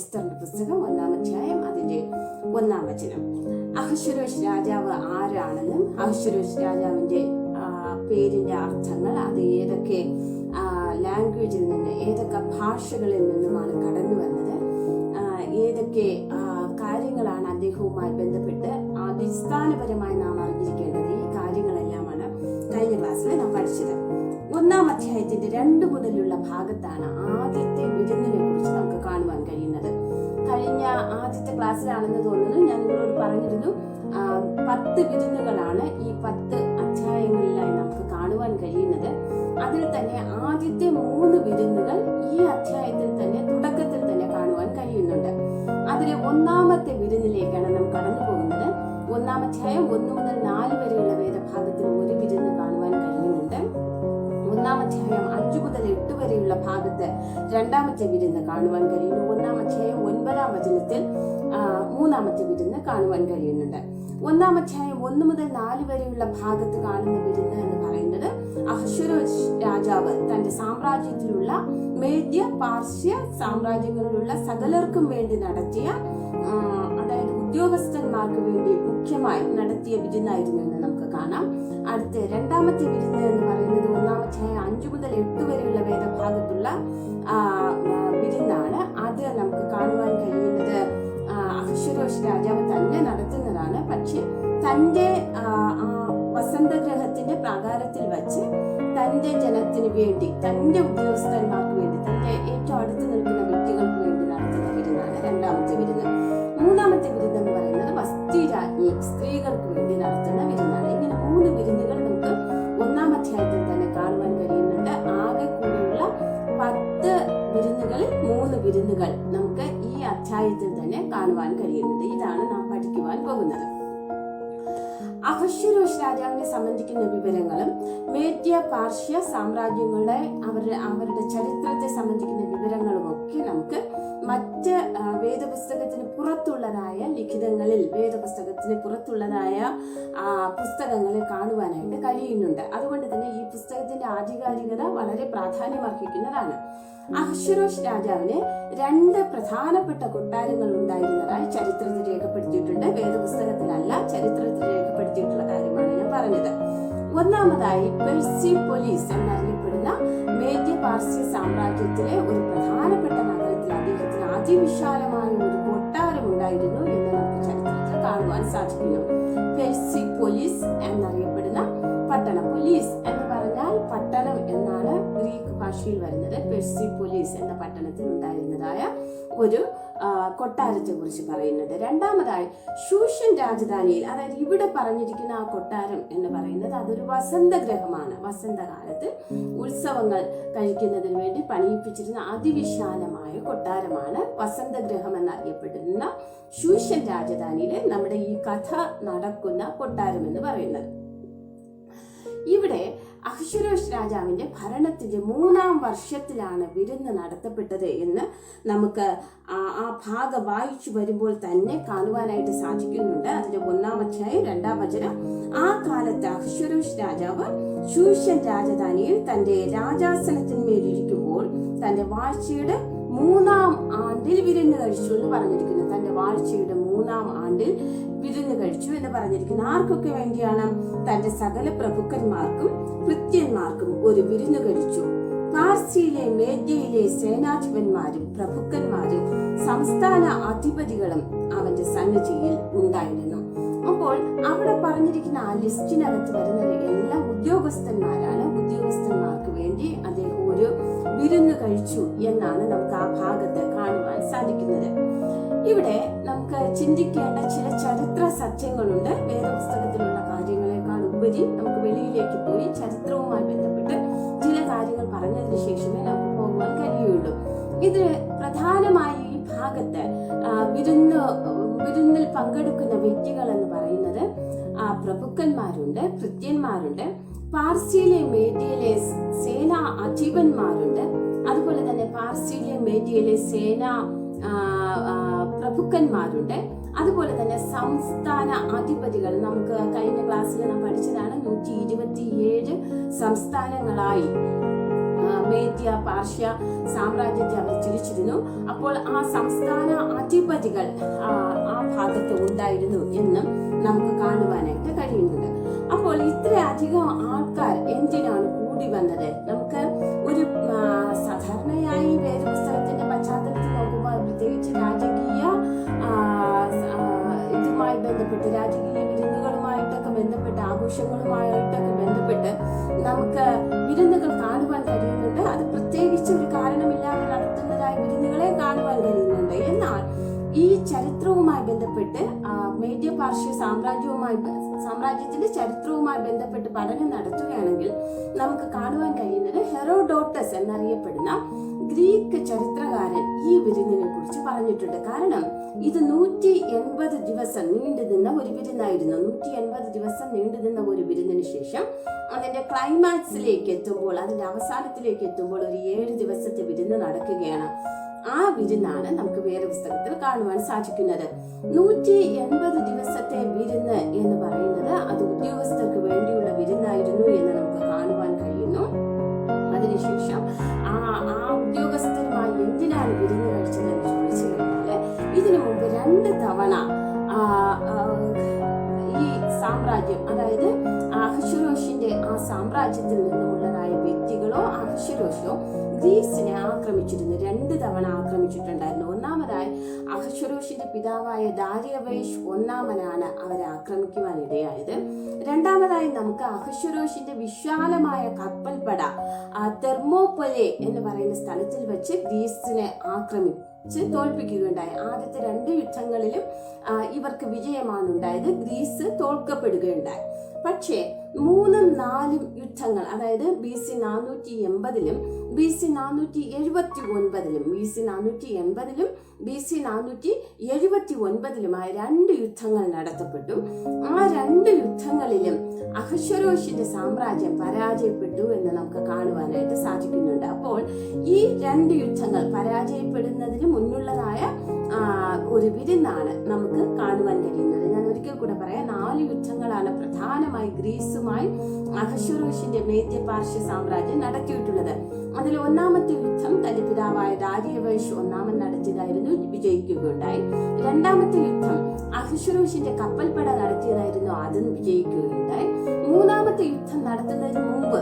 എസ്തറിന്റെ പുസ്തകം ഒന്നാം അധ്യായം അതിന്റെ ഒന്നാം വചനം. അഹശ്വരോഷ് രാജാവ് ആരാണെന്നും അഹശ്വരോഷ് രാജാവിന്റെ പേരിന്റെ അർത്ഥങ്ങൾ അത് ഏതൊക്കെ ലാംഗ്വേജിൽ നിന്ന് ഏതൊക്കെ ഭാഷകളിൽ നിന്നുമാണ് കടന്നു വന്നത് ഏതൊക്കെ കാര്യങ്ങളാണ് അദ്ദേഹവുമായി ബന്ധപ്പെട്ട് അടിസ്ഥാനപരമായി നാം അറിഞ്ഞിരിക്കേണ്ടത്. ഈ കാര്യങ്ങളെല്ലാമാണ് കഴിഞ്ഞ ക്ലാസ്സിൽ നാം പഠിച്ചത്. ഒന്നാം അധ്യായത്തിന്റെ രണ്ടു മുതലുള്ള ഭാഗത്താണ് ആദ്യത്തെ വിരുന്നിനെ കുറിച്ച് കഴിയുന്നത് കഴിഞ്ഞ ആദ്യത്തെ ക്ലാസ്സിലാണെന്ന് തോന്നുന്നു. ഞാൻ നിങ്ങളോട് പറഞ്ഞിരുന്നു പത്ത് വിരുന്നുകളാണ് ഈ പത്ത് അധ്യായങ്ങളിലായി നമുക്ക് കാണുവാൻ കഴിയുന്നത്. അതിൽ തന്നെ ആദ്യത്തെ മൂന്ന് വിരുന്നുകൾ ഈ അധ്യായത്തിൽ തന്നെ തുടക്കത്തിൽ തന്നെ കാണുവാൻ കഴിയുന്നുണ്ട്. അതിലെ ഒന്നാമത്തെ വിരുന്നിലേക്കാണ് നാം കടന്നു പോകുന്നത്. ഒന്നാം അധ്യായം ഒന്ന് മുതൽ നാല് വരെയുള്ള വേദഭാഗത്തിൽ ഒരു വിരുന്ന് കാണുവാൻ കഴിയുന്നുണ്ട്. ഒന്നാം അധ്യായം അഞ്ചു മുതൽ എട്ട് വരെയുള്ള ഭാഗത്ത് രണ്ടാമത്തെ വിരുന്ന് കാണുവാൻ കഴിയുന്നു മൂന്നാമത്തെ വിരുന്ന് കാണുവാൻ കഴിയുന്നുണ്ട്. ഒന്നാം അധ്യായം ഒന്ന് മുതൽ നാല് വരെയുള്ള ഭാഗത്ത് കാണുന്ന വിരുന്ന് എന്ന് പറയുന്നത് അഹശ്വര രാജാവ് തന്റെ സാമ്രാജ്യത്തിലുള്ള മേദ്യ പാർശ്യ സാമ്രാജ്യങ്ങളിലുള്ള സകലർക്കും വേണ്ടി നടത്തിയ അതായത് ഉദ്യോഗസ്ഥന്മാർക്ക് വേണ്ടി മുഖ്യമായി നടത്തിയ വിരുന്നായിരുന്നു എന്ന് നമുക്ക് കാണാം. അടുത്ത രണ്ടാമത്തെ വിരുന്ന് എന്ന് പറയുന്നത് ഒന്നാമത്തെ അഞ്ചു മുതൽ എട്ട് വരെയുള്ള വേദഭാഗത്തുള്ള ആ വസന്തഗ്രഹത്തിന്റെ പ്രാകാരത്തിൽ വച്ച് തന്റെ ജനത്തിന് വേണ്ടി തന്റെ ഉദ്യോഗസ്ഥന്മാർക്ക് വേണ്ടി തന്റെ ഏറ്റവും അടുത്ത് നിൽക്കുന്ന വ്യക്തികൾക്ക് വേണ്ടി നടത്തുന്ന വിരുന്നാണ് രണ്ടാമത്തെ വിരുന്ന്. മൂന്നാമത്തെ വിരുന്ന് എന്ന് പറയുന്നത് വസ്തിരാജ്ഞി സ്ത്രീകൾക്ക് വേണ്ടി നടത്തുന്ന വിരുന്നാണ്. ഇങ്ങനെ മൂന്ന് വിരുന്നുകൾ നമുക്ക് ഒന്നാം അധ്യായത്തിൽ തന്നെ കാണുവാൻ കഴിയുന്നുണ്ട്. ആകെ കൂടിയുള്ള പത്ത് വിരുന്നുകളിൽ മൂന്ന് വിരുന്നുകൾ നമുക്ക് ഈ അധ്യായത്തിൽ തന്നെ കാണുവാൻ കഴിയുന്നുണ്ട്. ഇതാണ് നാം പഠിക്കുവാൻ പോകുന്നത്. അഹശ്വരോഷ് രാജാവിനെ സംബന്ധിക്കുന്ന വിവരങ്ങളും മേദ്യ പാർശ്യ സാമ്രാജ്യങ്ങളുടെ അവരുടെ അവരുടെ ചരിത്രത്തെ സംബന്ധിക്കുന്ന വിവരങ്ങളും ഒക്കെ നമുക്ക് മറ്റ് വേദപുസ്തകത്തിന് പുറത്തുള്ളതായ ലിഖിതങ്ങളിൽ വേദപുസ്തകത്തിന് പുറത്തുള്ളതായ പുസ്തകങ്ങളിൽ കാണുവാനായിട്ട് കഴിയുന്നുണ്ട്. അതുകൊണ്ട് തന്നെ ഈ പുസ്തകത്തിന്റെ ആധികാരികത വളരെ പ്രാധാന്യമർഹിക്കുന്നതാണ്. അഹശ്വരോഷ് രാജാവിന് രണ്ട് പ്രധാനപ്പെട്ട കൊട്ടാരങ്ങൾ ഉണ്ടായിരുന്നതായി ചരിത്രത്തിൽ രേഖപ്പെടുത്തിയിട്ടുണ്ട്. വേദപുസ്തകത്തിലല്ല ചരിത്രത്തിൽ രേഖപ്പെടുത്തിയിട്ടുള്ള കാര്യമാണ് ഞാൻ പറഞ്ഞത്. ഒന്നാമതായി പെർസി പോലീസ് എന്നറിയപ്പെടുന്ന മേദ്യ പാർസ്യ സാമ്രാജ്യത്തിലെ ഒരു പ്രധാനപ്പെട്ട നഗരത്തിൽ അദ്ദേഹത്തിന് അതിവിശാലമായ ഒരു കൊട്ടാരം ഉണ്ടായിരുന്നു എന്ന് നമുക്ക് ചരിത്രത്തിൽ കാണുവാൻ സാധിക്കുന്നു. പെർസി പോലീസ് എന്നറിയപ്പെടുന്ന പട്ടണ പോലീസ്. ഭാഷയിൽ വരുന്നത്. പെഴ്സി പോലീസ് എന്ന പട്ടണത്തിൽ ഉണ്ടായിരുന്നതായ ഒരു കൊട്ടാരത്തെ കുറിച്ച് പറയുന്നുണ്ട്. രണ്ടാമതായി ഷൂഷ്യൻ രാജധാനിയിൽ അതായത് ഇവിടെ പറഞ്ഞിരിക്കുന്ന ആ കൊട്ടാരം എന്ന് പറയുന്നത് അതൊരു വസന്തഗ്രഹമാണ്. വസന്തകാലത്ത് ഉത്സവങ്ങൾ കഴിക്കുന്നതിന് വേണ്ടി പണിയിപ്പിച്ചിരുന്ന അതിവിശാലമായ കൊട്ടാരമാണ് വസന്തഗ്രഹം എന്നറിയപ്പെടുന്ന ഷൂഷ്യൻ രാജധാനിയിലെ നമ്മുടെ ഈ കഥ നടക്കുന്ന കൊട്ടാരം എന്ന് പറയുന്നത്. ഇവിടെ അഹ്ഷരോഷ് രാജാവിന്റെ ഭരണത്തിന്റെ മൂന്നാം വർഷത്തിലാണ് വിരുന്ന് നടത്തപ്പെട്ടത് എന്ന് നമുക്ക് ആ ഭാഗം വായിച്ചു വരുമ്പോൾ തന്നെ കാണുവാനായിട്ട് സാധിക്കുന്നുണ്ട്. അതിന്റെ ഒന്നാം അധ്യായം രണ്ടാം വചനം. ആ കാലത്ത് അഹ്ഷരോഷ് രാജാവ് ശൂഷ്യൻ രാജധാനിയിൽ തന്റെ രാജാസനത്തിന്മേലിരിക്കുമ്പോൾ തന്റെ വാഴ്ചയുടെ മൂന്നാം ആണ്ടിൽ വിരുന്ന് കഴിച്ചു എന്ന് പറഞ്ഞിരിക്കുന്നു. തന്റെ വാഴ്ചയുടെ മൂന്നാം ആണ്ടിൽ വിരുന്ന് കഴിച്ചു എന്ന് പറഞ്ഞിരിക്കുന്നു. ആർക്കൊക്കെ വേണ്ടിയാണ്? തന്റെ സകല പ്രഭുക്കന്മാർക്കും കൃത്യന്മാർക്കും ഒരു വിരുന്ന് കഴിച്ചു. പാർസിയിലെ മേദ്യയിലെ സേനാധിപന്മാരും പ്രഭുക്കന്മാരും സംസ്ഥാന അധിപതികളും അവന്റെ സന്നിധിയിൽ ഉണ്ടായിരുന്നു. അപ്പോൾ അവിടെ പറഞ്ഞിരിക്കുന്ന ആ ലിസ്റ്റിനകത്ത് വരുന്നത് എല്ലാ ഉദ്യോഗസ്ഥന്മാരാണ്. ഉദ്യോഗസ്ഥന്മാർക്ക് വേണ്ടി അദ്ദേഹം ഒരു വിരുന്ന് കഴിച്ചു എന്നാണ് നമുക്ക് ആ ഭാഗത്ത് കാണുവാൻ സാധിക്കുന്നത്. ഇവിടെ നമുക്ക് ചിന്തിക്കേണ്ട ചില ചരിത്ര സത്യങ്ങളുണ്ട്. വേദപുസ്തകത്തിലുള്ള കാര്യങ്ങളെക്കാൾ ഉപരി നമുക്ക് വെളിയിലേക്ക് പോയി ചരിത്രവുമായി ബന്ധപ്പെട്ട് ചില കാര്യങ്ങൾ പറഞ്ഞതിന് ശേഷമേ നമുക്ക് പോകുവാൻ കഴിയുള്ളൂ. ഇത് പ്രധാനമായി ഈ ഭാഗത്ത് വിരുന്ന് വിരുന്നിൽ പങ്കെടുക്കുന്ന വ്യക്തികൾ പാർസിയിലെ മേഡിയയിലെ സേനാ അജീവന്മാരുണ്ട് അതുപോലെ തന്നെ പാർസിയിലെ മേഡിയയിലെ സേനാ പ്രഭുക്കന്മാരുണ്ട്. അതുപോലെ തന്നെ സംസ്ഥാന അധിപതികൾ. നമുക്ക് കഴിഞ്ഞ ക്ലാസ്സിൽ നാം പഠിച്ചതാണ് നൂറ്റി ഇരുപത്തിയേഴ് സംസ്ഥാനങ്ങളായി മേദ്യ പാർഷ്യ സാമ്രാജ്യത്തെ അവർ തിരിച്ചിരുന്നു അപ്പോൾ ആ സംസ്ഥാന അധിപതികൾ ആ ഭാഗത്ത് ഉണ്ടായിരുന്നു എന്നും നമുക്ക് കാണുവാനായിട്ട് കഴിയുന്നുണ്ട്. അപ്പോൾ ഇത്രയധികം ആൾക്കാർ എന്തിനാണ് കൂടി വന്നത്? നമുക്ക് ഒരു സാധാരണയായി വേദപുസ്തകത്തിന്റെ പശ്ചാത്തലത്തിൽ നോക്കുമ്പോൾ പ്രത്യേകിച്ച് രാജകീയ ഇതുമായി ബന്ധപ്പെട്ട് രാജകീയ വിരുന്നുകളുമായിട്ടൊക്കെ ബന്ധപ്പെട്ട് ആഘോഷങ്ങളുമായിട്ടൊക്കെ ബന്ധപ്പെട്ട് നമുക്ക് വിരുന്നുകൾ കാണുവാൻ കഴിയുന്നുണ്ട്. അത് പ്രത്യേകിച്ച് ഒരു കാരണമില്ലാതെ നടത്തുന്നതായ വിരുന്നുകളെ കാണുവാൻ കഴിയുന്നുണ്ട്. എന്നാൽ ഈ ചരിത്രവുമായി ബന്ധപ്പെട്ട് ആ, മേദ്യ പാർശ്യ സാമ്രാജ്യവുമായി സാമ്രാജ്യത്തിന്റെ ചരിത്രവുമായി ബന്ധപ്പെട്ട് പഠനം നടത്തുകയാണെങ്കിൽ നമുക്ക് കാണുവാൻ കഴിയുന്നത് ഹെറോഡോട്ടസ് എന്നറിയപ്പെടുന്ന ഗ്രീക്ക് ചരിത്രകാരൻ ഈ വിരുന്നിനെ കുറിച്ച് പറഞ്ഞിട്ടുണ്ട്. കാരണം ഇത് നൂറ്റി എൺപത് ദിവസം നീണ്ടു നിന്ന ഒരു വിരുന്നായിരുന്നു. നൂറ്റി എൺപത് ദിവസം നീണ്ടു നിന്ന ഒരു വിരുന്നിന് ശേഷം അതിന്റെ ക്ലൈമാക്സിലേക്ക് എത്തുമ്പോൾ അതിന്റെ അവസാനത്തിലേക്ക് എത്തുമ്പോൾ ഒരു ഏഴ് ദിവസത്തെ വിരുന്ന് നടക്കുകയാണ്. ആ വിരുന്നാണ് നമുക്ക് വേറെ പുസ്തകത്തിൽ കാണുവാൻ സാധിക്കുന്നത്. നൂറ്റി എൺപത് ദിവസത്തെ വിരുന്ന് എന്ന് പറയുന്നത് അത് ഉദ്യോഗസ്ഥർക്ക് വേണ്ടിയുള്ള വിരുന്നായിരുന്നു എന്ന് നമുക്ക് കാണുവാൻ കഴിയുന്നു. അതിനുശേഷം ആ ആ ഉദ്യോഗസ്ഥരുമായി എന്തിനാണ് വിരുന്ന് കഴിച്ചതെന്ന് ചോദിച്ചു കഴിഞ്ഞാൽ ഇതിനു മുമ്പ് രണ്ട് തവണ ഈ സാമ്രാജ്യം അതായത് അഹശ്വരോഷിന്റെ ആ സാമ്രാജ്യത്തിൽ നിന്നുമുള്ളതായ വ്യക്തികളോ അഹശ്വരോഷോ ഗ്രീസിനെ ആക്രമിച്ചിരുന്നു. രണ്ട് തവണ ആക്രമിച്ചിട്ടുണ്ടായിരുന്നു. ഒന്നാമതായി അഹശ്വരോഷിന്റെ പിതാവായ ദാരിയവേഷ് ഒന്നാമനാണ് അവരെ ആക്രമിക്കുവാൻ ഇടയായത്. രണ്ടാമതായി നമുക്ക് അഹശ്വരോഷിന്റെ വിശാലമായ കപ്പൽപ്പട ആ, തെർമോപ്പൊലെ എന്ന് പറയുന്ന സ്ഥലത്തിൽ വെച്ച് ഗ്രീസിനെ ആക്രമിച്ച് തോൽപ്പിക്കുകയുണ്ടായി. ആദ്യത്തെ രണ്ട് യുദ്ധങ്ങളിലും ഇവർക്ക് വിജയമാണ് ഉണ്ടായത്. ഗ്രീസ് തോൽക്കപ്പെടുകയുണ്ടായി. പക്ഷേ മൂന്നും നാലും യുദ്ധങ്ങൾ അതായത് ബി സി നാനൂറ്റി എൺപതിലും ബി സി നാനൂറ്റി എഴുപത്തി ഒൻപതിലും ബി സി നാനൂറ്റി എൺപതിലും ബി സി നാനൂറ്റി എഴുപത്തി ഒൻപതിലുമായ രണ്ട് യുദ്ധങ്ങൾ നടത്തപ്പെട്ടു. ആ രണ്ട് യുദ്ധങ്ങളിലും അഹശ്വരോഷിന്റെ സാമ്രാജ്യം പരാജയപ്പെട്ടു എന്ന് നമുക്ക് കാണുവാനായിട്ട് സാധിക്കുന്നുണ്ട്. അപ്പോൾ ഈ രണ്ട് യുദ്ധങ്ങൾ പരാജയപ്പെടുന്നതിന് മുന്നുള്ളതായ ഒരു വിരുന്നാണ് നമുക്ക് കാണുവാൻ കഴിയുന്നത്. പ്രധാനമായി ഗ്രീസുമായി അഹശുറൂഷിന്റെ മേദ്യ പാർശ്യ സാമ്രാജ്യം നടത്തിയിട്ടുള്ളത്. അതിൽ ഒന്നാമത്തെ യുദ്ധം തന്റെ പിതാവായ ദാരിയവേഷ് ഒന്നാമൻ നടത്തിയതായിരുന്നു വിജയിക്കുകയുണ്ടായി. രണ്ടാമത്തെ യുദ്ധം അഹശുറൂഷിന്റെ കപ്പൽപ്പട നടത്തിയതായിരുന്നു അതും വിജയിക്കുകയുണ്ടായി. മൂന്നാമത്തെ യുദ്ധം നടത്തുന്നതിന് മുമ്പ്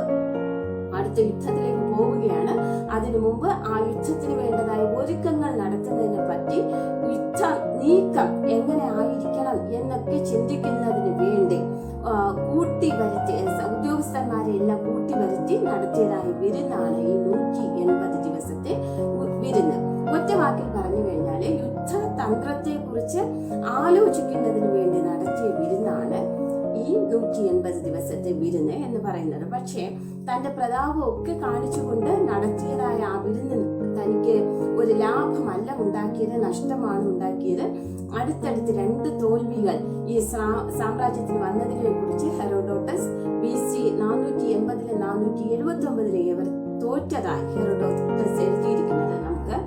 അടുത്ത യുദ്ധത്തിലേക്ക് പോവുകയാണ്. അതിനു മുമ്പ് ആ യുദ്ധത്തിന് വേണ്ടതായ ഒരുക്കങ്ങൾ നടത്തുന്നതിനെ പറ്റി യുദ്ധ നീക്കം എങ്ങനെ ആയിരിക്കണം എന്നൊക്കെ ചിന്തിക്കുന്നതിന് വേണ്ടി കൂട്ടി വരുത്തി ഉദ്യോഗസ്ഥന്മാരെ എല്ലാം കൂട്ടി വരുത്തി നടത്തിയതായ വിരുന്നാണ് ഈ നൂറ്റി എൺപത് ദിവസത്തെ വിരുന്ന്. ഒറ്റ വാക്കിൽ പറഞ്ഞു കഴിഞ്ഞാൽ യുദ്ധ തന്ത്രത്തെ കുറിച്ച് ആലോചിക്കുന്നതിന് വേണ്ടി നടത്തിയ വിരുന്നാണ് ഈ നൂറ്റി എൺപത് ദിവസത്തെ വിരുന്ന് എന്ന് പറയുന്നത്. പക്ഷേ തന്റെ പ്രതാപം ഒക്കെ കാണിച്ചുകൊണ്ട് നടത്തിയതായ ആ വിരുന്ന് തനിക്ക് ഒരു ലാഭമല്ല ഉണ്ടാക്കിയത് നഷ്ടമാണ് ഉണ്ടാക്കിയത്. അടുത്തടുത്ത് രണ്ട് തോൽവികൾ ഈ സാമ്രാജ്യത്തിന് വന്നതിനെ കുറിച്ച് ഹെറോഡോട്ടസ് ബി സി നാനൂറ്റി എൺപതിലെ നാനൂറ്റി എഴുപത്തി ഒമ്പതിലെ ഇവർ തോറ്റതായി ഹെറോഡോട്ടസ് എഴുതിയിരിക്കുന്നത് നമുക്ക്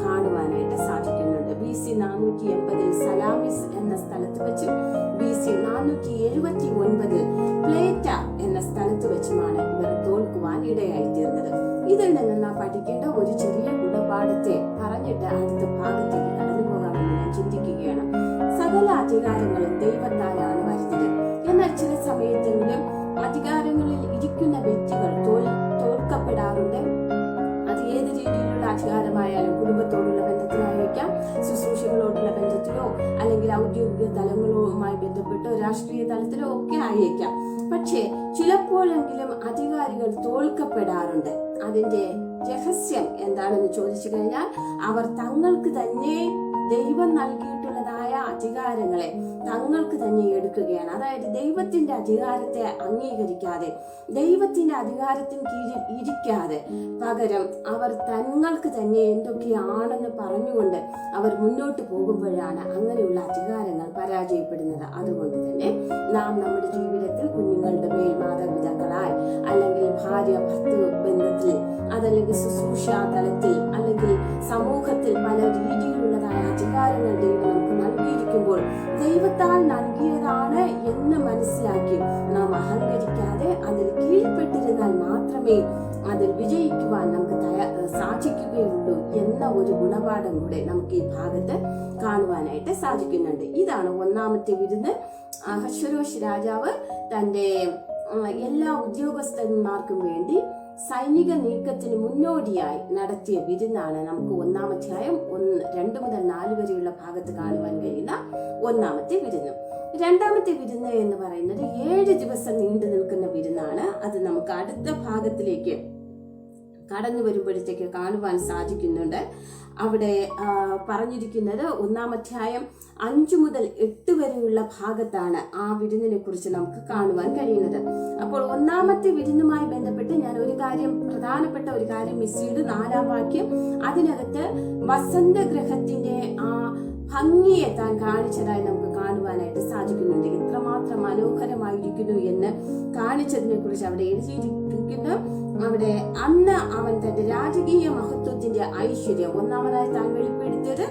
കാണുവാനായിട്ട് സാധിക്കുന്നുണ്ട്. ബി സി നാനൂറ്റി എൺപതിൽ സലാമിസ് എന്ന സ്ഥലത്ത് വെച്ചും ബി സി നാനൂറ്റി എഴുപത്തി ഒൻപതിൽ പ്ലേറ്റ എന്ന സ്ഥലത്ത് വെച്ചുമാണ് ഇവർ തോൽക്കുവാൻ ഇടയായി തീർന്നത് ഇതിൽ നിന്നെല്ലാം പഠിക്കേണ്ട ഒരു ചെറിയ ഗുണപാഠത്തെ പറഞ്ഞിട്ട് അടുത്ത ഭാഗത്തേക്ക് കടന്നു പോകാമെന്ന് ഞാൻ ചിന്തിക്കുകയാണ്. സകല അധികാരങ്ങളും ദൈവത്താലാണ് വരുന്നത്. എന്നാൽ ചില സമയത്തെങ്കിലും അധികാരങ്ങളിൽ ഇരിക്കുന്ന വ്യക്തികൾ തോൽ തോൽക്കപ്പെടാറുണ്ട്. അത് ഏത് രീതിയിലുള്ള അധികാരമായാലും കുടുംബത്തോടുള്ള ബന്ധത്തിലായിരിക്കാം ശുശ്രൂഷകളോടുള്ള ബന്ധത്തിലോ അല്ലെങ്കിൽ ഔദ്യോഗിക തലങ്ങളുമായി ബന്ധപ്പെട്ടോ രാഷ്ട്രീയ തലത്തിലോ ഒക്കെ ആയേക്കാം പക്ഷേ ചിലപ്പോഴെങ്കിലും അധികാരികൾ തോൽക്കപ്പെടാറുണ്ട്. അതിന്റെ രഹസ്യം എന്താണെന്ന് ചോദിച്ചു കഴിഞ്ഞാൽ അവർ തങ്ങൾക്ക് തന്നെ ദൈവം നൽകിയിട്ടുള്ളതായ അധികാരങ്ങളെ തങ്ങൾക്ക് തന്നെ എടുക്കുകയാണ്. അതായത് ദൈവത്തിന്റെ അധികാരത്തെ അംഗീകരിക്കാതെ ദൈവത്തിന്റെ അധികാരത്തിന് കീഴിൽ ഇരിക്കാതെ പകരം അവർ തങ്ങൾക്ക് തന്നെ എന്തൊക്കെയാണെന്ന് പറഞ്ഞുകൊണ്ട് അവർ മുന്നോട്ട് പോകുമ്പോഴാണ് അങ്ങനെയുള്ള അധികാരങ്ങൾ പരാജയപ്പെടുന്നത്. അതുകൊണ്ട് തന്നെ നാം നമ്മുടെ ജീവിതത്തിൽ കുഞ്ഞുങ്ങളുടെ മേൽ മാതാപിതാക്കളായി അല്ലെങ്കിൽ ഭാര്യ ഭർത്തൃ ബന്ധത്തിൽ അതല്ലെങ്കിൽ ശുശ്രൂഷ തലത്തിൽ അല്ലെങ്കിൽ സമൂഹത്തിൽ പല രീതിയിലുള്ളതായ അധികാരങ്ങൾ ദൈവം നൽകിയിരിക്കുമ്പോൾ ദൈവത്താൽ നൽകിയതാണ് എന്ന് മനസ്സിലാക്കി. നാം അഹങ്കരിക്കാതെ അതിൽ കീഴ്പ്പെട്ടിരുന്നാൽ മാത്രമേ അത് അതിൽ വിജയിക്കുവാൻ നമുക്ക് സാധിക്കുകയുള്ളൂ എന്ന ഒരു ഗുണപാഠം കൂടെ നമുക്ക് ഈ ഭാഗത്ത് കാണുവാനായിട്ട് സാധിക്കുന്നുണ്ട്. ഇതാണ് ഒന്നാമത്തെ വിരുന്ന്. അഹശ്വരോഷ് രാജാവ് തന്റെ എല്ലാ ഉദ്യോഗസ്ഥന്മാർക്കും വേണ്ടി സൈനിക നീക്കത്തിന് മുന്നോടിയായി നടത്തിയ വിരുന്നാണ് നമുക്ക് ഒന്നാം അധ്യായം ഒന്ന് രണ്ട് മുതൽ നാല് വരെയുള്ള ഭാഗത്ത് കാണുവാൻ കഴിയുന്ന ഒന്നാമത്തെ വിരുന്ന്. രണ്ടാമത്തെ വിരുന്ന് എന്ന് പറയുന്നത് ഏഴ് ദിവസം നീണ്ടു നിൽക്കുന്ന വിരുന്നാണ്. അത് നമുക്ക് അടുത്ത ഭാഗത്തിലേക്ക് കടന്നു വരുമ്പോഴത്തേക്ക് കാണുവാൻ സാധിക്കുന്നുണ്ട്. അവിടെ പറഞ്ഞിരിക്കുന്നത് ഒന്നാം അധ്യായം അഞ്ചു മുതൽ എട്ട് വരെയുള്ള ഭാഗത്താണ് ആ വിരുന്നിനെ കുറിച്ച് നമുക്ക് കാണുവാൻ കഴിയുന്നത്. അപ്പോൾ ഒന്നാമത്തെ വിരുന്നുമായി ബന്ധപ്പെട്ട് ഞാൻ ഒരു കാര്യം പ്രധാനപ്പെട്ട ഒരു കാര്യം മിസ് ചെയ്ത്. നാലാം വാക്യം അതിനകത്ത് വസന്തഗ്രഹത്തിന്റെ ആ ഭംഗിയെ താൻ കാണിച്ചതായി നമുക്ക് കാണുവാനായിട്ട് സാധിക്കുന്നുണ്ട്. എത്രമാത്രം മനോഹരമായിരിക്കുന്നു എന്ന് കാണിച്ചതിനെ കുറിച്ച് അവിടെ എഴുതിയിരിക്കുന്നു. അവിടെ അന്ന് അവൻ തന്റെ രാജകീയ മഹത്വത്തിന്റെ ഐശ്വര്യം ഒന്നാമതായി താൻ വെളിപ്പെടുത്തിയത്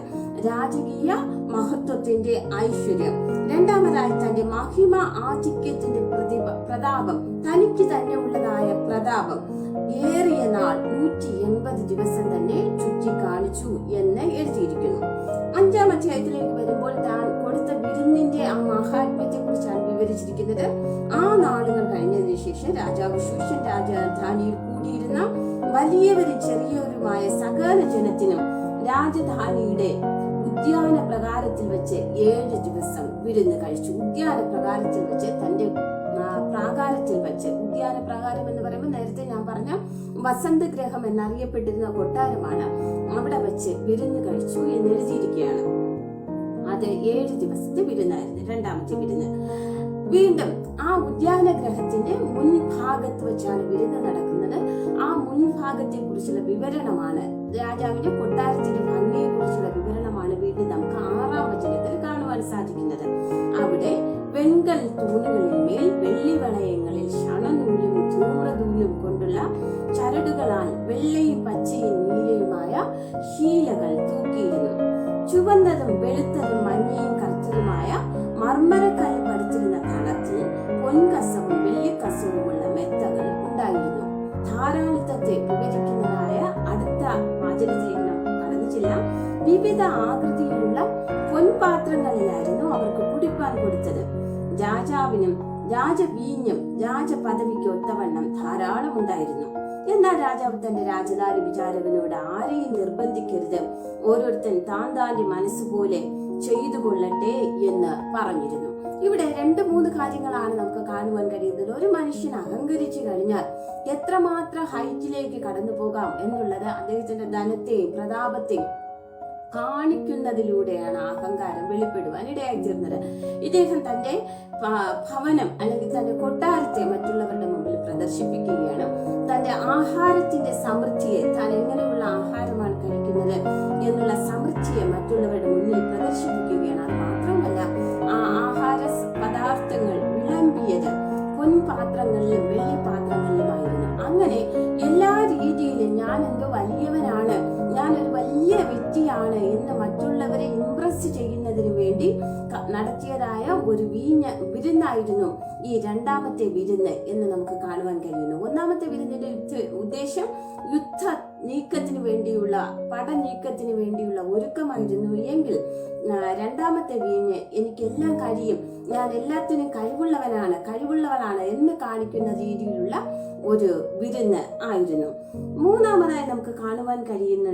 രാജകീയ മഹത്വത്തിന്റെ ഐശ്വര്യം. രണ്ടാമതായി തന്റെ മഹിമ ആധിക്യത്തിന്റെ പ്രതിഭ പ്രതാപം തനിക്ക് തന്നെ ഉള്ളതായ പ്രതാപം. ഏറിയ നാൾ നൂറ്റി എൺപത് ദിവസം തന്നെ ചുറ്റിക്കാണിച്ചു എന്ന് എഴുതിയിരിക്കുന്നു. അഞ്ചാം അധ്യായത്തിലേക്ക് വരുമ്പോൾ താൻ കൊടുത്ത വിരുന്നിന്റെ ആ മഹാത്മ്യത്തെ കുറിച്ചാണ് വിവരിച്ചിരിക്കുന്നത്. ആ നാളുകൾ കഴിഞ്ഞതിന് ശേഷം രാജാവ് ശുഷ്യൻ രാജധാനിയിൽ കൂടിയിരുന്ന വലിയവരും ചെറിയവരുമായ സകല ജനത്തിനും രാജധാനിയുടെ ഉദ്യാന പ്രകാരത്തിൽ വെച്ച് ഏഴ് ദിവസം വിരുന്ന് കഴിച്ചു. ഉദ്യാന പ്രകാരത്തിൽ വെച്ച് തന്റെ പ്രാകാരത്തിൽ വെച്ച്. ഉദ്യാന പ്രകാരം എന്ന് പറയുമ്പോൾ നേരത്തെ ഞാൻ പറഞ്ഞ വസന്തഗ്രഹം എന്നറിയപ്പെട്ടിരുന്ന കൊട്ടാരമാണ് അവിടെ വെച്ച് വിരുന്ന് കഴിച്ചു എന്ന് എഴുതിയിരിക്കുകയാണ്. അത് ഏഴ് ദിവസത്തെ വിരുന്നായിരുന്നു രണ്ടാമത്തെ വിരുന്ന്. വീണ്ടും ആ ഉദ്യാന ഗ്രഹത്തിന്റെ മുൻഭാഗത്ത് വെച്ചാണ് വിരുന്ന് നടക്കുന്നത്. ആ മുൻഭാഗത്തെ കുറിച്ചുള്ള വിവരണമാണ് രാജാവിന്റെ കൊട്ടാരത്തിന്റെ ഭംഗിയെ കുറിച്ചുള്ള വിവരണമാണ് വീണ്ടും നമുക്ക് ആറാം വചനത്തിൽ കാണുവാൻ സാധിക്കുന്നത്. അവിടെ വെങ്കൽ തൂണുകളിൽ മേൽ വെള്ളി വളയങ്ങളിൽ ശണനൂലും ധൂമ്രനൂലും കൊണ്ടുള്ള ചരടുകളാൽ വെള്ളയും പച്ചയും നീലയുമായ ശീലകൾ തൂക്കിയിരുന്നു. ചുവന്നതും വെളുത്തതും മഞ്ഞയും കറുത്തതുമായ മർമ്മരക്കല്ല് പടിച്ചിരുന്ന തളത്തിൽ പൊൻകസവും വെള്ളിക്കസവുമുള്ള മെത്തകൾ ഉണ്ടായിരുന്നു. ധാരാളിത്തത്തെ വിവരിക്കുന്നതായ അടുത്ത വാചനത്തിലേക്ക് നമുക്ക് വിവിധ ആകൃതിയിലുള്ള പൊൻപാത്രങ്ങളിലായിരുന്നു അവർക്ക് കുടിപ്പാൻ കൊടുത്തത്. രാജാവിനും രാജവീഞ്ഞും രാജപദവിക്ക് ഒത്തവണ്ണം ധാരാളം ഉണ്ടായിരുന്നു എന്നാൽ രാജാവ് തന്റെ രാജധാനി വിചാരകനോട് ആരെയും നിർബന്ധിക്കരുത്. ഓരോരുത്തൻ താൻ താന്റെ മനസ്സുപോലെ ചെയ്തു കൊള്ളട്ടെ എന്ന് പറഞ്ഞിരുന്നു. ഇവിടെ രണ്ട് മൂന്ന് കാര്യങ്ങളാണ് നമുക്ക് കാണുവാൻ കഴിയുന്നത്. ഒരു മനുഷ്യൻ അഹങ്കരിച്ചു കഴിഞ്ഞാൽ എത്രമാത്രം ഹൈറ്റിലേക്ക് കടന്നു പോകാം എന്നുള്ളത് അദ്ദേഹത്തിന്റെ ധനത്തെയും പ്രതാപത്തെയും കാണിക്കുന്നതിലൂടെയാണ് അഹങ്കാരം വെളിപ്പെടുവാൻ ഇടയായി തീർന്നത്. ഇദ്ദേഹം തന്റെ ഭവനം അല്ലെങ്കിൽ തന്റെ കൊട്ടാരത്തെ മറ്റുള്ളവരുടെ മുമ്പിൽ പ്രദർശിപ്പിക്കുകയാണ്. തന്റെ ആഹാരത്തിന്റെ സമൃദ്ധിയെ വിരുന്നായിരുന്നു ഈ രണ്ടാമത്തെ വിരുന്ന് എന്ന് നമുക്ക് കാണുവാൻ കഴിയുന്നു. ഒന്നാമത്തെ വിരുന്നിന്റെ ഉദ്ദ- ഉദ്ദേശം യുദ്ധ നീക്കത്തിന് വേണ്ടിയുള്ള പട നീക്കത്തിന് വേണ്ടിയുള്ള ഒരുക്കമായിരുന്നു. എങ്കിൽ രണ്ടാമത്തെ വീഞ്ഞ് എനിക്കെല്ലാം കഴിയും. ഞാൻ എല്ലാത്തിനും കഴിവുള്ളവനാണ് കഴിവുള്ളവനാണ് എന്ന് കാണിക്കുന്ന രീതിയിലുള്ള ഒരു വിരുന്ന് ആയിരുന്നു. മൂന്നാമതായി നമുക്ക് കാണുവാൻ കഴിയുന്ന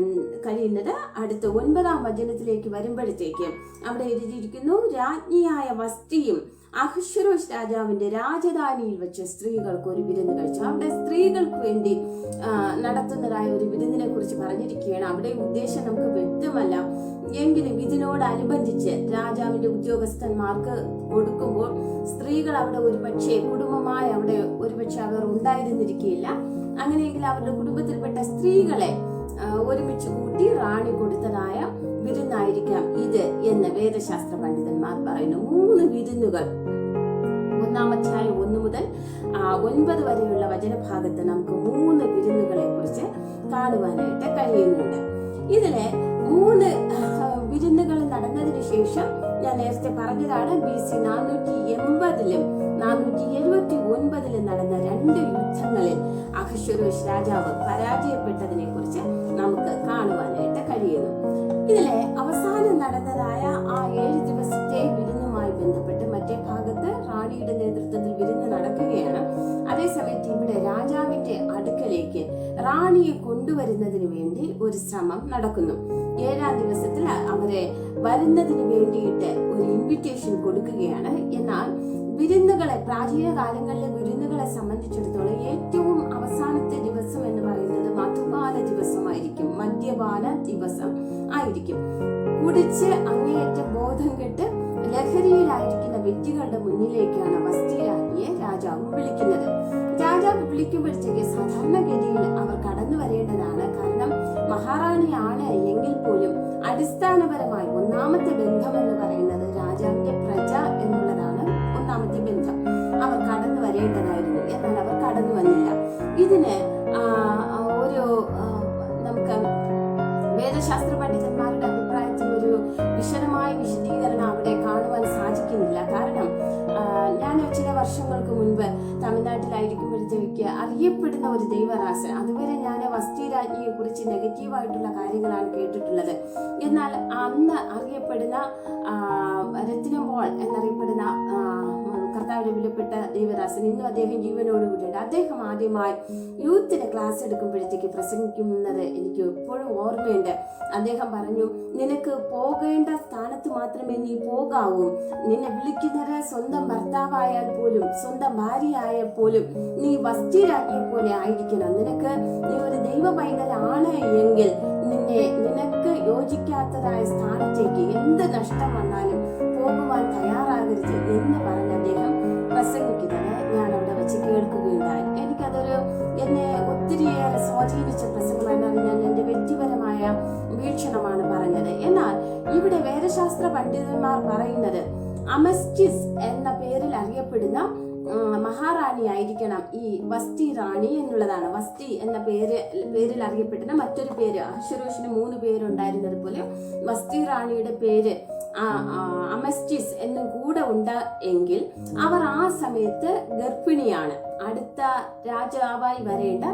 കഴിയുന്നത് അടുത്ത ഒൻപതാം വചനത്തിലേക്ക് വരുമ്പോഴത്തേക്ക് അവിടെ എഴുതിയിരിക്കുന്നു രാജ്ഞിയായ വസ്തിയും അഹശ്വരോഷ് രാജാവിന്റെ രാജധാനിയിൽ വെച്ച് സ്ത്രീകൾക്ക് ഒരു വിരുന്ന് കഴിച്ചു. അവിടെ സ്ത്രീകൾക്ക് വേണ്ടി നടത്തുന്നതായ ഒരു വിരുന്നിനെ കുറിച്ച് പറഞ്ഞിരിക്കുകയാണ്. അവിടെ ഉദ്ദേശം നമുക്ക് വ്യക്തമല്ല. എങ്കിലും ഇതിനോടനുബന്ധിച്ച് രാജാവിന്റെ ഉദ്യോഗസ്ഥന്മാർക്ക് കൊടുക്കുമ്പോൾ സ്ത്രീകൾ അവിടെ ഒരുപക്ഷെ കുടുംബമായി അവിടെ ഒരുപക്ഷെ അവർ ഉണ്ടായിരുന്നിരിക്കുകയില്ല. അങ്ങനെയെങ്കിൽ അവരുടെ കുടുംബത്തിൽപ്പെട്ട സ്ത്രീകളെ ഒരുമിച്ച് കൂട്ടി റാണി കൊടുത്തതായ വിരുന്നായിരിക്കാം ഇത് എന്ന് വേദശാസ്ത്ര പണ്ഡിതന്മാർ പറയുന്നു. മൂന്ന് വിരുന്നുകൾ ഒന്നാമധ്യായം ഒന്ന് മുതൽ ഒൻപത് വരെയുള്ള വചനഭാഗത്ത് നമുക്ക് മൂന്ന് വിരുന്നുകളെ കുറിച്ച് കാണുവാനായിട്ട് കഴിയുന്നുണ്ട്. ഇതിലെ മൂന്ന് വിരുന്നുകൾ നടന്നതിന് ശേഷം ഞാൻ നേരത്തെ പറഞ്ഞതാണ് ബി സി നാനൂറ്റി എൺപതിലും നാനൂറ്റി എഴുപത്തി ഒൻപതിലും നടന്ന രണ്ട് യുദ്ധങ്ങളിൽ അഹശ്വരോഷ് രാജാവ് പരാജയപ്പെട്ടതിനെ കുറിച്ച് നമുക്ക് കാണുവാനായിട്ട് കഴിയുന്നു. ഇതിലെ അവസാനം നടന്നതായ ആ ഏഴ് റാണിയെ കൊണ്ടുവരുന്നതിന് വേണ്ടി ഒരു ശ്രമം നടക്കുന്നു. ഏഴാം ദിവസത്തിൽ അവരെ വരുന്നതിന് വേണ്ടിയിട്ട് ഒരു ഇൻവിറ്റേഷൻ കൊടുക്കുകയാണ്. എന്നാൽ വിരുന്നുകളെ പ്രാചീന കാലങ്ങളിലെ വിരുന്നുകളെ സംബന്ധിച്ചിടത്തോളം ഏറ്റവും അവസാനത്തെ ദിവസം എന്ന് പറയുന്നത് മധുപാന ദിവസമായിരിക്കും. മദ്യപാന ദിവസം ആയിരിക്കും. കുടിച്ച് അങ്ങേയറ്റം ബോധം കെട്ട് ലഹരിയിലായിരിക്കുന്ന വ്യക്തികളുടെ മുന്നിലേക്കാണ് വസ്തി രാജ്ഞിയെ രാജാവ് വിളിക്കുന്നത്. രാജാവ് വിളിക്കുമ്പോഴത്തേക്ക് സാധാരണഗതിയിൽ അവർ കടന്നു വരേണ്ടതാണ്. കാരണം മഹാറാണിയാണ് എങ്കിൽ പോലും അടിസ്ഥാനപരമായി ഒന്നാമത്തെ ബന്ധം എന്ന് പറയുന്നത് രാജാവിന്റെ പ്രജ എന്നുള്ളതാണ് ഒന്നാമത്തെ ബന്ധം. അവർ കടന്നു വരേണ്ടതായിരുന്നു. എന്നാൽ അവർ കടന്നു വന്നില്ല. ഇതിന് ഒരു നമുക്ക് വേദശാസ്ത്ര പണ്ഡിതന്മാരുടെ വർഷങ്ങൾക്ക് ഒരു തമിഴ്നാട്ടിലായിരിക്കുമ്പോഴത്തേക്ക് അറിയപ്പെടുന്ന ഒരു ദൈവരാസൻ അതുവരെ ഞാൻ വസ്തിരാജ്ഞിയെ കുറിച്ച് നെഗറ്റീവായിട്ടുള്ള കാര്യങ്ങളാണ് കേട്ടിട്ടുള്ളത്. എന്നാൽ അന്ന് അറിയപ്പെടുന്ന രത്നമോൾ എന്നറിയപ്പെടുന്ന ആ, കർത്താവിന്റെ വിലപ്പെട്ട ദേവദാസൻ. ഇന്നും അദ്ദേഹം ജീവനോടുകൂടിയുണ്ട് അദ്ദേഹം ആദ്യമായി യൂത്തിന് ക്ലാസ് എടുക്കുമ്പോഴത്തേക്ക് പ്രസംഗിക്കുന്നത് എനിക്ക് എപ്പോഴും ഓർമ്മയുണ്ട്. അദ്ദേഹം പറഞ്ഞു നിനക്ക് പോകേണ്ട സ്ഥാനത്ത് മാത്രമേ നീ പോകാവൂ. നിന്നെ വിളിക്കുന്നത് സ്വന്തം ഭർത്താവായാൽ പോലും സ്വന്തം ഭാര്യയായാൽ പോലും നീ വസ്തിരാജ്ഞിയെ പോലെ ആയിരിക്കണം. നിനക്ക് നീ ഒരു ദൈവ പൈതലാണ് എങ്കിൽ നിന്നെ നിനക്ക് യോജിക്കാത്തതായ സ്ഥാനത്തേക്ക് എന്ത് നഷ്ടം വന്നാലും പോകുവാൻ തയ്യാറാകരുത് പണ്ഡിതന്മാർ പറയുന്നത് അമസ്റ്റിസ് എന്ന പേരിൽ അറിയപ്പെടുന്ന മഹാറാണി ആയിരിക്കണം ഈ വസ്തി റാണി എന്നുള്ളതാണ്. വസ്തി എന്ന പേര് പേരിൽ അറിയപ്പെടുന്ന മറ്റൊരു പേര് അഹ്ഷരോഷിന് മൂന്ന് പേരുണ്ടായിരുന്നത് പോലെ വസ്തി റാണിയുടെ പേര് അമസ്റ്റിസ് എന്നും കൂടെ ഉണ്ട് എങ്കിൽ അവർ ആ സമയത്ത് ഗർഭിണിയാണ്. അടുത്ത രാജാവായി വരേണ്ട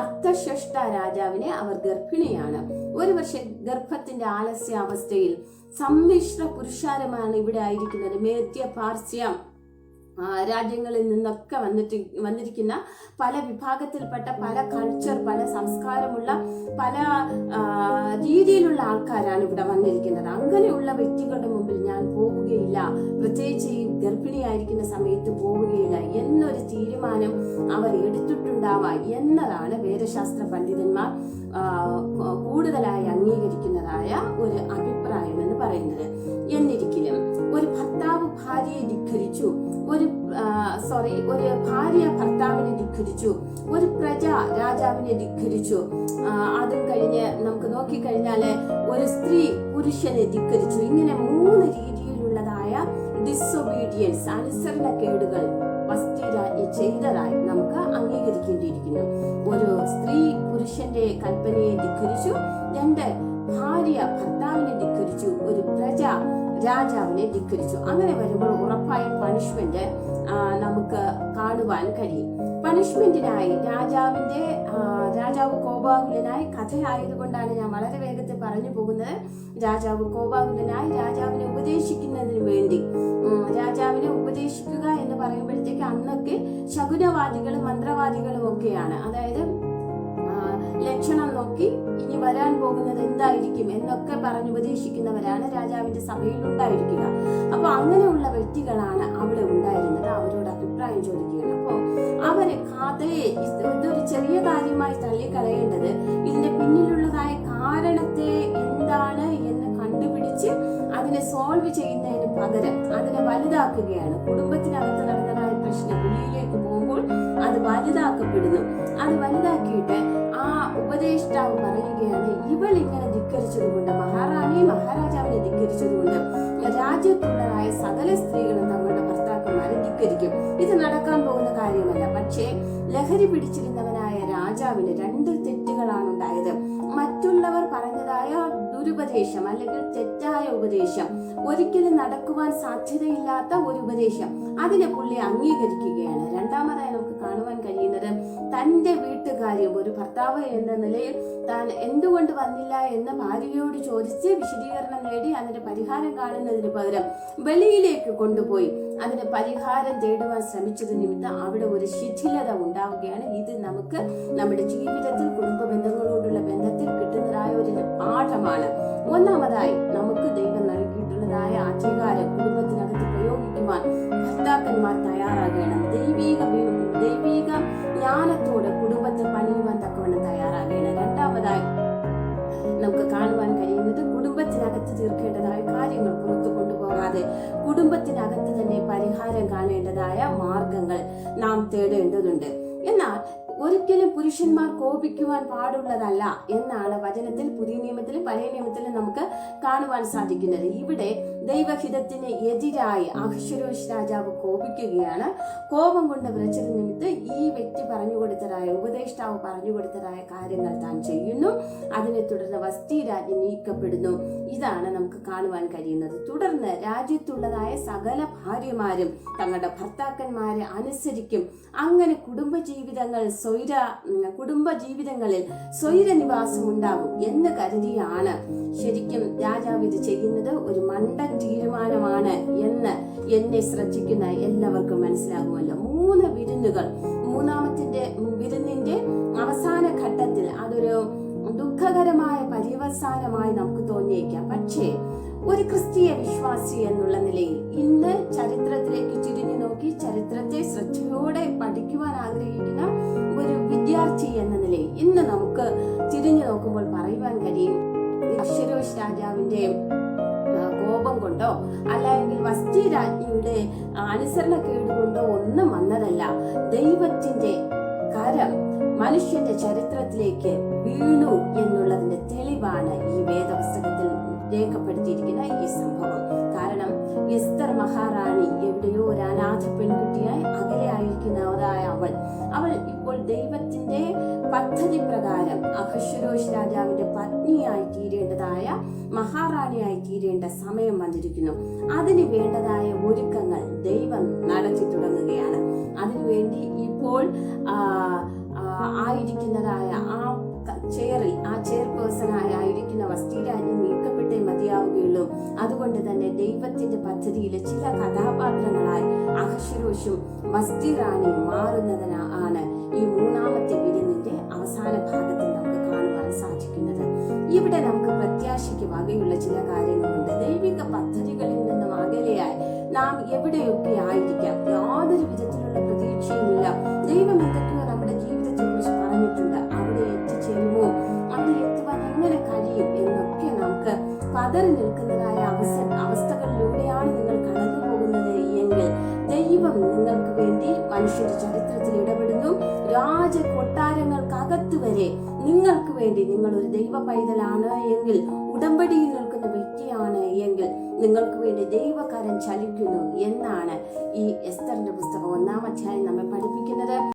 അർത്ഥശ്രഷ്ട രാജാവിനെ അവർ ഗർഭിണിയാണ്. ഒരു പക്ഷെ ഗർഭത്തിന്റെ ആലസ്യാവസ്ഥയിൽ സമ്മിശ്ര പുരുഷാരമാണ് ഇവിടെ ആയിരിക്കുന്നത്. മേത്യ പാർസ്യം രാജ്യങ്ങളിൽ നിന്നൊക്കെ വന്നിട്ട് വന്നിരിക്കുന്ന പല വിഭാഗത്തിൽപ്പെട്ട പല കൾച്ചർ പല സംസ്കാരമുള്ള പല രീതിയിലുള്ള ആൾക്കാരാണ് ഇവിടെ വന്നിരിക്കുന്നത്. അങ്ങനെയുള്ള വ്യക്തികളുടെ മുമ്പിൽ ഞാൻ പോവുകയില്ല. പ്രത്യേകിച്ച് ഈ ഗർഭിണിയായിരിക്കുന്ന സമയത്ത് പോവുകയില്ല എന്നൊരു തീരുമാനം അവർ എടുത്തിട്ടുണ്ടാവാം എന്നതാണ് വേദശാസ്ത്ര പണ്ഡിതന്മാർ കൂടുതലായി അംഗീകരിക്കുന്നതായ ഒരു എന്ന് പറയുന്നത്? എന്നിരിക്കലും ഒരു ഭർത്താവ് ഭാര്യയെ ധിഖരിച്ചു. ഒരു സോറി ഒരു ഭാര്യ ഭർത്താവിനെ ധിഖരിച്ചു. ഒരു പ്രജ രാജാവിനെ ധിഖരിച്ചു. അതും കഴിഞ്ഞ് നമുക്ക് നോക്കിക്കഴിഞ്ഞാൽ ഒരു സ്ത്രീ പുരുഷനെ ധിഖരിച്ചു. ഇങ്ങനെ മൂന്ന് രീതിയിലുള്ളതായ ഡിസൊബീഡിയൻസ് അനുസരണക്കേടുകൾ ചെയ്തതായി നമുക്ക് അംഗീകരിക്കേണ്ടിയിരിക്കുന്നു. ഒരു സ്ത്രീ പുരുഷന്റെ കൽപ്പനയെ ധിഖരിച്ചു. രണ്ട് ഭാര്യ ഭർത്താവിനെ ധിക്കരിച്ചു ഒരു പ്രജ രാജാവിനെ ധിക്കരിച്ചു. അങ്ങനെ വരുമ്പോൾ ഉറപ്പായും പണിഷ്മെന്റ് നമുക്ക് കാണുവാൻ കഴിയും. പണിഷ്മെന്റിനായി രാജാവിന്റെ രാജാവ് കോപാകുലനായി കഥയായതുകൊണ്ടാണ് ഞാൻ വളരെ വേഗത്തിൽ പറഞ്ഞു പോകുന്നത്. രാജാവ് കോപാകുലനായി രാജാവിനെ ഉപദേശിക്കുന്നതിന് വേണ്ടി. രാജാവിനെ ഉപദേശിക്കുക എന്ന് പറയുമ്പോഴത്തേക്ക് അന്നൊക്കെ ശകുനവാദികളും മന്ത്രവാദികളും ഒക്കെയാണ്. അതായത് ലക്ഷണം നോക്കി ഇനി വരാൻ പോകുന്നത് എന്തായിരിക്കും എന്നൊക്കെ പറഞ്ഞു ഉപദേശിക്കുന്നവരാണ് രാജാവിന്റെ സഭയിൽ ഉണ്ടായിരിക്കുക. അപ്പൊ അങ്ങനെയുള്ള വ്യക്തികളാണ് അവിടെ ഉണ്ടായിരുന്നത്. അവരോട് അഭിപ്രായം ചോദിക്കുകയാണ്. അപ്പോ അവർ കഥയെ ഇത് ഇതൊരു ചെറിയ കാര്യമായി തള്ളിക്കളയേണ്ടത് ഇതിന്റെ പിന്നിലുള്ളതായ കാരണത്തെ എന്താണ് എന്ന് കണ്ടുപിടിച്ച് അതിനെ സോൾവ് ചെയ്യുന്നതിന് പകരം അതിനെ വലുതാക്കുകയാണ്. കുടുംബത്തിനകത്ത് നടന്നതായ പ്രശ്നം വെളിയിലേക്ക് പോകുമ്പോൾ അത് വലുതാക്കപ്പെടുന്നു. അത് വലുതാക്കിയിട്ട് ആ ഉപദേഷ്ടാവ് പറയുകയാണ് ഇവൾ ഇങ്ങനെ ധിക്കരിച്ചതുകൊണ്ട് മഹാറാണി മഹാരാജാവിനെ ധിക്കരിച്ചതുകൊണ്ട് രാജ്യത്തുള്ളതായ സകല സ്ത്രീകളും തങ്ങളുടെ ഭർത്താക്കന്മാരെ ധിക്കരിക്കും. ഇത് നടക്കാൻ പോകുന്ന കാര്യമല്ല. പക്ഷേ ലഹരി പിടിച്ചിരുന്നവനായ രാജാവിന് രണ്ട് തെറ്റുകളാണ് ഉണ്ടായത് മറ്റുള്ളവർ പറഞ്ഞതായ ദുരുപദേശം അല്ലെങ്കിൽ തെറ്റായ ഉപദേശം ഒരിക്കലും നടക്കുവാൻ സാധ്യതയില്ലാത്ത ഒരു ഉപദേശം അതിനെ പുള്ളി അംഗീകരിക്കുകയാണ്. രണ്ടാമതായി നമുക്ക് കാണുവാൻ കഴിയുന്നത് തന്റെ വീട്ടുകാര്യം ഒരു ഭർത്താവ് എന്ന നിലയിൽ താൻ എന്തുകൊണ്ട് വന്നില്ല എന്ന് ഭാര്യയോട് ചോദിച്ച് വിശദീകരണം നേടി അതിന്റെ പരിഹാരം കാണുന്നതിന് പകരം വെളിയിലേക്ക് കൊണ്ടുപോയി. അതിന് പരിഹാരം തേടുവാൻ ശ്രമിച്ചത് നിമിത്തം അവിടെ ഒരു ശിഥിലത ഉണ്ടാവുകയാണ്. ഇത് നമുക്ക് നമ്മുടെ ജീവിതത്തിൽ കുടുംബ ഒരു പാഠമാണ്. ഒന്നാമതായി നമുക്ക് ദൈവം നൽകിയിട്ടുള്ളതായ അധികാരം കുടുംബത്തിനകത്ത് പ്രയോഗിക്കുവാൻ ഭർത്താക്കന്മാർ തയ്യാറാകണം. ദൈവിക ദൈവിക ജ്ഞാനത്തോടെ കുടുംബത്തെ പണിയുവാൻ തക്കവണ്ണം തയ്യാറാകണം. രണ്ടാമതായി നമുക്ക് കാണുവാൻ കഴിയുന്നത് കുടുംബത്തിനകത്ത് തീർക്കേണ്ടതായ കാര്യങ്ങൾ പുറത്തു കൊണ്ടുപോകാതെ കുടുംബത്തിനകത്ത് തന്നെ പരിഹാരം കാണേണ്ടതായ മാർഗങ്ങൾ നാം തേടേണ്ടതുണ്ട്. എന്നാൽ ഒരിക്കലും പുരുഷന്മാർ കോപിക്കുവാൻ പാടുള്ളതല്ല എന്നാണ് വചനത്തിൽ പുതിയ നിയമത്തിലും പഴയ നിയമത്തിലും നമുക്ക് കാണുവാൻ സാധിക്കുന്നത്. ഇവിടെ ദൈവഹിതത്തിന് എതിരായി അഹശ്വരോഷ് രാജാവ് കോപിക്കുകയാണ്. കോപം കൊണ്ട് വിളിച്ചത് നിമിത്തം ഈ വ്യക്തി പറഞ്ഞു കൊടുത്തതായ ഉപദേഷ്ടാവ് പറഞ്ഞു കൊടുത്തതായ കാര്യങ്ങൾ താൻ ചെയ്യുന്നു. അതിനെ തുടർന്ന് വസ്തി രാജ്യം നീക്കപ്പെടുന്നു. ഇതാണ് നമുക്ക് കാണുവാൻ കഴിയുന്നത്. തുടർന്ന് രാജ്യത്തുള്ളതായ സകല ഭാര്യമാരും തങ്ങളുടെ ഭർത്താക്കന്മാരെ അനുസരിക്കും. അങ്ങനെ കുടുംബജീവിതങ്ങൾ സ്വൈര കുടുംബജീവിതങ്ങളിൽ കുടുംബ ജീവിതങ്ങളിൽ സ്വൈര നിവാസം ഉണ്ടാകും എന്ന് കരുതിയാണ് ശരിക്കും രാജാവ് ഇത് ചെയ്യുന്നത്. ഒരു മണ്ടൻ തീരുമാനമാണ് എന്ന് എന്നെ ശ്രദ്ധിക്കുന്ന എല്ലാവർക്കും മനസ്സിലാകുമല്ലോ. മൂന്ന് വിരുന്നുകൾ. മൂന്നാമത്തിന്റെ വിരുന്നിന്റെ അവസാന ഘട്ടത്തിൽ അതൊരു ദുഃഖകരമായ പര്യവസാനമായി നമുക്ക് തോന്നിയേക്കാം. പക്ഷേ ഒരു ക്രിസ്തീയ വിശ്വാസി എന്നുള്ള നിലയിൽ ഇന്ന് ചരിത്രത്തിലേക്ക് തിരിഞ്ഞു നോക്കി ചരിത്രത്തെ ശ്രദ്ധയോടെ പഠിക്കുവാൻ ആഗ്രഹിക്കുന്ന ഒരു വിദ്യാർത്ഥി എന്ന നിലയിൽ ഇന്ന് നമുക്ക് തിരിഞ്ഞു നോക്കുമ്പോൾ പറയുവാൻ കഴിയും. അക്ഷരോഷ് രാജാവിന്റെ കൊണ്ടോ അല്ലെങ്കിൽ വസ്തി രാജ്ഞിയുടെ അനുസരണക്കേട് കൊണ്ടോ ഒന്നും വന്നതല്ല. ദൈവത്തിന്റെ കരം മനുഷ്യന്റെ ചരിത്രത്തിലേക്ക് വീണു എന്നുള്ളതിന്റെ തെളിവാണ് ഈ വേദപുസ്തകത്തിൽ രേഖപ്പെടുത്തിയിരിക്കുന്ന ഈ സംഭവം. കാരണം എസ്തർ മഹാറാണി എവിടെയോ ഒരു അനാഥ പെൺകുട്ടിയായി അകലെ ആയിരിക്കുന്നവരായ അവൾ. അവൾ ഇപ്പോൾ ദൈവത്തിന്റെ പദ്ധതി പ്രകാരം അഹശ്വരോഷ് രാജാവിന്റെ പത്നിയായി തീരേണ്ടതായ മഹാറാണിയായി തീരേണ്ട സമയം വന്നിരിക്കുന്നു. അതിന് വേണ്ടതായ ഒരുക്കങ്ങൾ ദൈവം നടത്തി തുടങ്ങുകയാണ്. അതിനുവേണ്ടി ഇപ്പോൾ ആയിരിക്കുന്നതായ ആ ചെയറിൽ ആ ചെയർപേഴ്സണായി ആയിരിക്കുന്ന വസ്തിരാജ്ഞി നീക്കപ്പെട്ടേ മതിയാവുകയുള്ളൂ. അതുകൊണ്ട് തന്നെ ദൈവത്തിന്റെ പദ്ധതിയിലെ ചില കഥാപാത്രങ്ങളായി അഹശ്വരോഷും വസ്തിറാണിയും മാറുന്നതിനാണ് ഈ മൂന്നാമത്തെ ഇവിടെ നമുക്ക് പ്രത്യാശയ്ക്ക് വകയുള്ള ചില കാര്യങ്ങളുണ്ട് പൈതലാണ് എങ്കിൽ ഉടമ്പടിയിൽ നിൽക്കുന്ന വ്യക്തിയാണ് എങ്കിൽ നിങ്ങൾക്ക് വേണ്ടി ദൈവകരം ചലിക്കുന്നു എന്നാണ് ഈ എസ്തറിന്റെ പുസ്തകം ഒന്നാം അധ്യായം നമ്മെ പഠിപ്പിക്കുന്നത്.